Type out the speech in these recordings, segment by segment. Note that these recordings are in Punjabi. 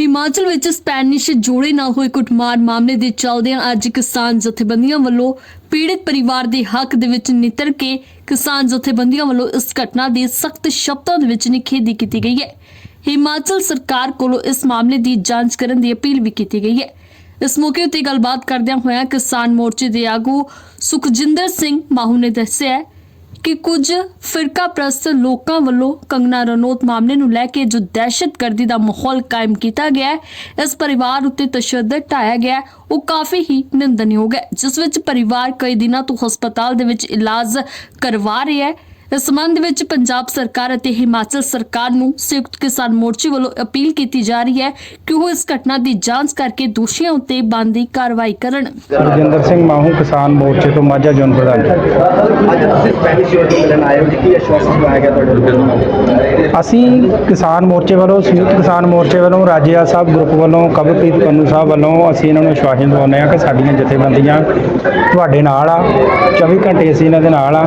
ਹਿਮਾਚਲ ਵਿੱਚ ਸਪੈਨਿਸ਼ ਜੋੜੇ ਨਾਲ ਹੋਏ ਕੁੱਟਮਾਰ ਮਾਮਲੇ ਦੇ ਚੱਲਦਿਆਂ ਅੱਜ ਕਿਸਾਨ ਜਥੇਬੰਦੀਆਂ ਵੱਲੋਂ ਪੀੜਿਤ ਪਰਿਵਾਰ ਦੇ ਹੱਕ ਦੇ ਵਿੱਚ ਨਿੱਤਰ ਕੇ ਕਿਸਾਨ ਜਥੇਬੰਦੀਆਂ ਵੱਲੋਂ ਇਸ ਘਟਨਾ ਦੀ ਸਖਤ ਸ਼ਬਦਾਂ ਦੇ ਵਿੱਚ ਨਿਖੇਧੀ ਕੀਤੀ ਗਈ ਹੈ। ਹਿਮਾਚਲ ਸਰਕਾਰ ਕੋਲੋਂ ਇਸ ਮਾਮਲੇ ਦੀ ਜਾਂਚ ਕਰਨ ਦੀ ਅਪੀਲ ਵੀ ਕੀਤੀ ਗਈ ਹੈ। ਇਸ ਮੌਕੇ ਉੱਤੇ ਗੱਲਬਾਤ ਕਰਦਿਆਂ ਹੋਇਆਂ ਕਿਸਾਨ ਮੋਰਚੇ ਦੇ ਆਗੂ ਸੁਖਜਿੰਦਰ ਸਿੰਘ ਮਾਹੂ ਨੇ ਦੱਸਿਆ ਕਿ ਕੁਝ ਫਿਰਕਾ ਪ੍ਰਸਤ ਲੋਕਾਂ ਵੱਲੋਂ ਕੰਗਨਾ ਰਣੌਤ ਮਾਮਲੇ ਨੂੰ ਲੈ ਕੇ ਜੋ ਦਹਿਸ਼ਤਗਰਦੀ ਦਾ ਮਾਹੌਲ ਕਾਇਮ ਕੀਤਾ ਗਿਆ ਹੈ ਇਸ ਪਰਿਵਾਰ ਉੱਤੇ ਤਸ਼ੱਦਦ ਢਾਇਆ ਗਿਆ ਹੈ, ਉਹ ਕਾਫੀ ਹੀ ਨਿੰਦਣਯੋਗ ਹੈ ਜਿਸ ਵਿੱਚ ਪਰਿਵਾਰ ਕਈ ਦਿਨਾਂ ਤੋਂ ਹਸਪਤਾਲ ਦੇ ਵਿੱਚ ਇਲਾਜ ਕਰਵਾ ਰਿਹਾ ਹੈ। ਇਸ ਸੰਬੰਧ ਵਿੱਚ ਪੰਜਾਬ ਸਰਕਾਰ ਅਤੇ ਹਿਮਾਚਲ ਸਰਕਾਰ ਨੂੰ ਸੰਯੁਕਤ ਕਿਸਾਨ ਮੋਰਚੇ ਵੱਲੋਂ ਅਪੀਲ ਕੀਤੀ ਜਾ ਰਹੀ ਹੈ ਕਿ ਉਹ ਇਸ ਘਟਨਾ ਦੀ ਜਾਂਚ ਕਰਕੇ ਦੋਸ਼ੀਆਂ ਉੱਤੇ ਬਣਦੀ ਕਾਰਵਾਈ ਕਰਨ। ਰਜਿੰਦਰ ਸਿੰਘ ਮਾਹੂ ਕਿਸਾਨ ਮੋਰਚੇ ਤੋਂ ਮਾਝਾ ਜੋਨ ਪ੍ਰਧਾਨ ਅੱਜ ਤੁਸੀਂ ਸਪੈਨਿਸ਼ ਯੂਨੀਅਨ ਮਿਲਣ ਆਏ ਹੋ ਜੀ ਕੀ ਆਸ਼ਵਾਸਨ ਦਵਾਇਆ ਗਿਆ ਤੁਹਾਡੇ ਅਸੀਂ ਕਿਸਾਨ ਮੋਰਚੇ ਵੱਲੋਂ, ਸੰਯੁਕਤ ਕਿਸਾਨ ਮੋਰਚੇ ਵੱਲੋਂ ਰਾਜਿਆ ਸਾਹਿਬ ਗਰੁੱਪ ਵੱਲੋਂ ਕਬਰਪ੍ਰੀਤ ਪੰਨੂ ਸਾਹਿਬ ਵੱਲੋਂ ਅਸੀਂ ਇਹਨਾਂ ਨੂੰ ਆਸ਼ਵਾਸਨ ਦਿਵਾਉਂਦੇ ਹਾਂ ਕਿ ਸਾਡੀਆਂ ਜਥੇਬੰਦੀਆਂ ਤੁਹਾਡੇ ਨਾਲ ਆ 24 ਘੰਟੇ ਅਸੀਂ ਇਹਨਾਂ ਦੇ ਨਾਲ ਆ।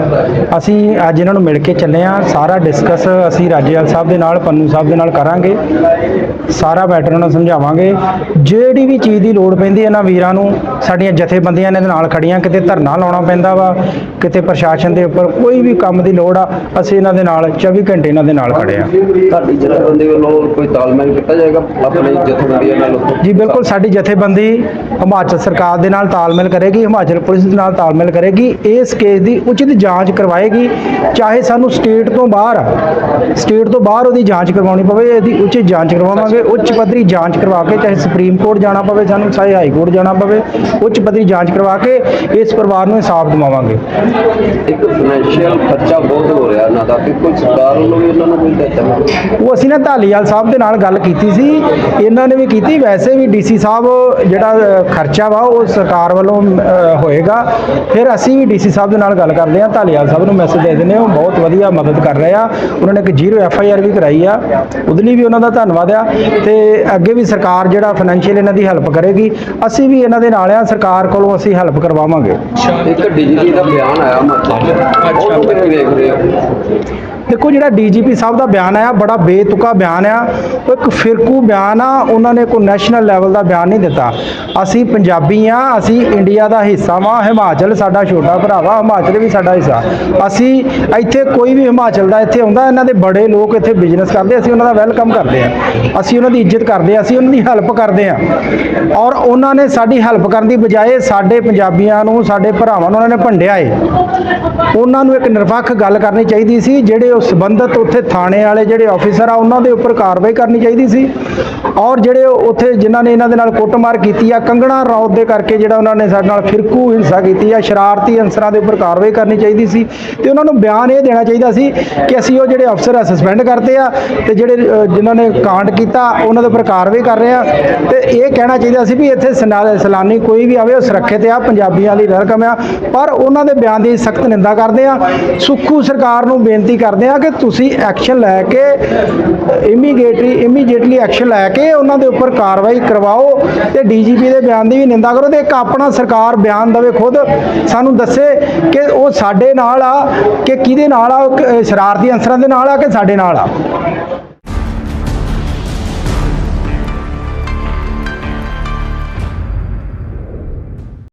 ਅਸੀਂ ਅੱਜ ਇਹਨਾਂ ਨੂੰ ਮਿਲ ਕੇ ਚੱਲੇ ਆ ਸਾਰਾ ਡਿਸਕਸ ਅਸੀਂ ਰਾਜਿਆਲ ਸਾਹਿਬ ਦੇ ਨਾਲ, ਪੰਨੂ ਸਾਹਿਬ ਦੇ ਨਾਲ ਕਰਾਂਗੇ। ਸਾਰਾ ਮੈਟਰ ਉਹਨਾਂ ਨੂੰ ਸਮਝਾਵਾਂਗੇ। ਜਿਹੜੀ ਵੀ ਚੀਜ਼ ਦੀ ਲੋੜ ਪੈਂਦੀ ਹੈ ਇਹਨਾਂ ਵੀਰਾਂ ਨੂੰ, ਸਾਡੀਆਂ ਜਥੇਬੰਦੀਆਂ ਇਹਨਾਂ ਦੇ ਨਾਲ ਖੜੀਆਂ ਕਿਤੇ ਧਰਨਾ ਲਾਉਣਾ ਪੈਂਦਾ ਵਾ, ਕਿਤੇ ਪ੍ਰਸ਼ਾਸਨ ਦੇ ਉੱਪਰ ਕੋਈ ਵੀ ਕੰਮ ਦੀ ਲੋੜ ਆ, ਅਸੀਂ ਇਹਨਾਂ ਦੇ ਨਾਲ 24 ਘੰਟੇ ਇਹਨਾਂ ਦੇ ਨਾਲ। ਖੜੇ ਆ ਤੁਹਾਡੀ ਜਥੇਬੰਦੀ ਵੱਲੋਂ ਕੋਈ ਤਾਲਮੇਲ ਕੀਤਾ ਜਾਏਗਾ? ਆਪਣੇ ਜਥੇਬੰਦੀਆਂ ਨਾਲ ਜੀ ਬਿਲਕੁਲ ਸਾਡੀ ਜਥੇਬੰਦੀ ਹਿਮਾਚਲ ਸਰਕਾਰ ਦੇ ਨਾਲ ਤਾਲਮੇਲ ਕਰੇਗੀ ਹਿਮਾਚਲ ਪੁਲਿਸ ਦੇ ਨਾਲ ਤਾਲਮੇਲ ਕਰੇਗੀ। ਇਸ ਕੇਸ ਦੀ ਉਚਿਤ ਜਾਂਚ ਕਰਵਾਏਗੀ। ਚਾਹੇ ਸਾਨੂੰ ਸਟੇਟ ਤੋਂ ਬਾਹਰ ਸਟੇਟ ਤੋਂ ਬਾਹਰ ਉਹਦੀ ਜਾਂਚ ਕਰਵਾਉਣੀ ਪਵੇ ਇਹਦੀ ਉਚਿਤ ਜਾਂਚ ਕਰਵਾਵਾਂਗੇ। ਉੱਚ ਪੱਧਰੀ ਜਾਂਚ ਕਰਵਾ ਕੇ ਚਾਹੇ ਸੁਪਰੀਮ ਕੋਰਟ ਜਾਣਾ ਪਵੇ ਸਾਨੂੰ ਚਾਹੇ ਹਾਈ ਕੋਰਟ ਜਾਣਾ ਪਵੇ ਉੱਚ ਪੱਧਰੀ ਜਾਂਚ ਕਰਵਾ ਕੇ ਇਸ ਪਰਿਵਾਰ ਨੂੰ ਇਨਸਾਫ ਦਿਵਾਵਾਂਗੇ। ਇੱਕ ਫਾਈਨੈਂਸ਼ੀਅਲ ਖਰਚਾ ਬਹੁਤ ਹੋ ਰਿਹਾ ਇਹਨਾਂ ਦਾ ਕਿ ਕੋਈ ਸਰਕਾਰ ਵੱਲੋਂ ਵੀ ਇਹਨਾਂ ਨੂੰ ਉਹ ਅਸੀਂ ਨਾ ਢਾਲੀਵਾਲ ਸਾਹਿਬ ਦੇ ਨਾਲ ਗੱਲ ਕੀਤੀ ਸੀ। ਇਹਨਾਂ ਨੇ ਵੀ ਕੀਤੀ। ਵੈਸੇ ਵੀ ਡੀਸੀ ਸਾਹਿਬ ਜਿਹੜਾ ਖਰਚਾ ਵਾ, ਉਹ ਸਰਕਾਰ ਵੱਲੋਂ ਹੋਏਗਾ। ਫਿਰ ਅਸੀਂ ਵੀ ਡੀਸੀ ਸਾਹਿਬ ਦੇ ਨਾਲ ਗੱਲ ਕਰਦੇ ਹਾਂ। ਢਾਲੀਵਾਲ ਸਾਹਿਬ ਨੂੰ ਮੈਸੇਜ ਦੇ ਦਿੰਦੇ ਹਾਂ। ਉਹ ਬਹੁਤ ਵਧੀਆ ਮਦਦ ਕਰ ਰਹੇ ਆ। ਉਹਨਾਂ ਨੇ ਇੱਕ ਜ਼ੀਰੋ ਐਫ ਆਈ ਆਰ ਵੀ ਕਰਾਈ ਆ। ਉਹਦੇ ਲਈ ਵੀ ਉਹਨਾਂ ਦਾ ਧੰਨਵਾਦ ਆ। ਤੇ ਅੱਗੇ ਵੀ ਸਰਕਾਰ ਜਿਹੜਾ ਫਾਈਨੈਂਸ਼ੀਅਲ ਇਹਨਾਂ ਦੀ ਹੈਲਪ ਕਰੇਗੀ, ਅਸੀਂ ਵੀ ਇਹਨਾਂ ਦੇ ਨਾਲ ਆ। ਸਰਕਾਰ ਕੋਲੋਂ ਅਸੀਂ ਹੈਲਪ ਕਰਵਾਵਾਂਗੇ। ਇੱਕ ਡੀਜੀਪੀ ਦਾ ਬਿਆਨ ਆਇਆ ਮਤਲਬ। ਉਹ ਕਿਵੇਂ ਵੇਖ ਰਹੇ ਹੋ ਦੇਖੋ ਜਿਹੜਾ ਡੀਜੀਪੀ ਸਾਹਿਬ ਦਾ ਬਿਆਨ ਆਇਆ, ਬੜਾ ਬੇਤੁਕਾ ਬਿਆਨ ਆ। ਉਹ ਇੱਕ ਫਿਰਕੂ ਬਿਆਨ ਆ, ਉਹਨਾਂ ਨੇ ਕੋਈ ਨੈਸ਼ਨਲ ਲੈਵਲ ਦਾ ਬਿਆਨ ਨਹੀਂ ਦਿੱਤਾ। ਅਸੀਂ ਪੰਜਾਬੀ ਆ, ਅਸੀਂ ਇੰਡੀਆ ਦਾ ਹਿੱਸਾ ਵਾਂ, ਹਿਮਾਚਲ ਸਾਡਾ ਛੋਟਾ ਭਰਾਵਾ, ਹਿਮਾਚਲ ਵੀ ਸਾਡਾ ਹਿੱਸਾ। ਅਸੀਂ ਇੱਥੇ ਕੋਈ ਵੀ ਹਿਮਾਚਲ ਦਾ ਇੱਥੇ ਆਉਂਦਾ, ਇਹਨਾਂ ਦੇ ਬੜੇ ਲੋਕ ਇੱਥੇ ਬਿਜ਼ਨਸ ਕਰਦੇ, ਅਸੀਂ ਉਹਨਾਂ ਦਾ ਵੈਲਕਮ ਕਰਦੇ ਆ। ਅਸੀਂ ਉਹਨਾਂ ਦੀ ਇੱਜ਼ਤ ਕਰਦੇ ਆ, ਅਸੀਂ ਉਹਨਾਂ ਦੀ ਹੈਲਪ ਕਰਦੇ ਆ। ਔਰ ਉਹਨਾਂ ਨੇ ਸਾਡੀ ਹੈਲਪ ਕਰਨ ਦੀ ਬਜਾਏ ਸਾਡੇ ਪੰਜਾਬੀਆਂ ਨੂੰ, ਸਾਡੇ ਭਰਾਵਾਂ ਨੂੰ ਉਹਨਾਂ ਨੇ ਭੰਡਿਆ ਏ। ਉਹਨਾਂ ਨੂੰ ਇੱਕ ਨਿਰਪੱਖ ਗੱਲ ਕਰਨੀ ਚਾਹੀਦੀ ਸੀ, ਜਿਹੜੇ ਉਹ ਸੰਬੰਧਤ ਉੱਥੇ ਥਾਣੇ ਵਾਲੇ ਜਿਹੜੇ ਆਫੀਸਰ ਆ, ਉਹਨਾਂ ਦੇ ਉੱਪਰ ਕਾਰਵਾਈ ਕਰਨੀ ਚਾਹੀਦੀ ਸੀ? ਔਰ ਜਿਹੜੇ ਉੱਥੇ ਜਿਨ੍ਹਾਂ ਨੇ ਇਹਨਾਂ ਦੇ ਨਾਲ ਕੁੱਟਮਾਰ ਕੀਤੀ ਆ ਕੰਗਣਾ ਰੌਤ ਦੇ ਕਰਕੇ ਜਿਹੜਾ ਉਹਨਾਂ ਨੇ ਸਾਡੇ ਨਾਲ ਫਿਰਕੂ ਹਿੰਸਾ ਕੀਤੀ ਆ ਸ਼ਰਾਰਤੀ ਅਨਸਰਾਂ ਦੇ ਉੱਪਰ ਕਾਰਵਾਈ ਕਰਨੀ ਚਾਹੀਦੀ ਸੀ ਤੇ ਉਹਨਾਂ ਨੂੰ ਬਿਆਨ ਇਹ ਦੇਣਾ ਚਾਹੀਦਾ ਸੀ ਕਿ ਅਸੀਂ ਉਹ ਜਿਹੜੇ ਅਫਸਰ ਆ ਸਸਪੈਂਡ ਕਰਤੇ ਆ ਤੇ ਜਿਹੜੇ ਅ, ਜਿਨ੍ਹਾਂ ਨੇ ਕਾਂਡ ਕੀਤਾ ਉਹਨਾਂ ਦੇ ਉੱਪਰ ਕਾਰਵਾਈ ਕਰ ਰਹੇ ਆ ਤੇ ਇਹ ਕਹਿਣਾ ਚਾਹੀਦਾ ਸੀ ਵੀ ਇੱਥੇ ਸਨਾ- ਸੈਲਾਨੀ ਕੋਈ ਵੀ ਆਵੇ ਉਹ ਸੁਰੱਖਿਅਤ ਆ ਪੰਜਾਬੀਆਂ ਲਈ ਵੈਲਕਮ ਆ ਪਰ ਉਹਨਾਂ ਦੇ ਬਿਆਨ ਦੀ ਸਖਤ ਨਿੰਦਾ ਕਰਦੇ ਆ। ਸੁੱਖੂ ਸਰਕਾਰ ਨੂੰ ਬੇਨਤੀ ਕਰਦੇ ਆ ਕਿ ਤੁਸੀਂ ਐਕਸ਼ਨ ਲੈ ਕੇ ਇਮੀਡੀਏਟਲੀ ਇਮੀਡੀਏਟਲੀ ਐਕਸ਼ਨ ਲੈ ਕੇ ਉਹਨਾਂ ਦੇ ਉੱਪਰ ਕਾਰਵਾਈ ਕਰਵਾਓ ਤੇ ਡੀਜੀਪੀ ਦੇ ਬਿਆਨ ਦੀ ਵੀ ਨਿੰਦਾ ਕਰੋ ਤੇ ਇੱਕ ਆਪਣਾ ਸਰਕਾਰ ਬਿਆਨ ਦੇਵੇ ਖੁਦ, ਸਾਨੂੰ ਦੱਸੇ ਕਿ ਉਹ ਸਾਡੇ ਨਾਲ ਆ, ਕਿ ਕਿਹਦੇ ਨਾਲ ਆ, ਉਹ ਸ਼ਰਾਰਤੀ ਅਨਸਰਾਂ ਦੇ ਨਾਲ ਆ ਕਿ ਸਾਡੇ ਨਾਲ ਆ?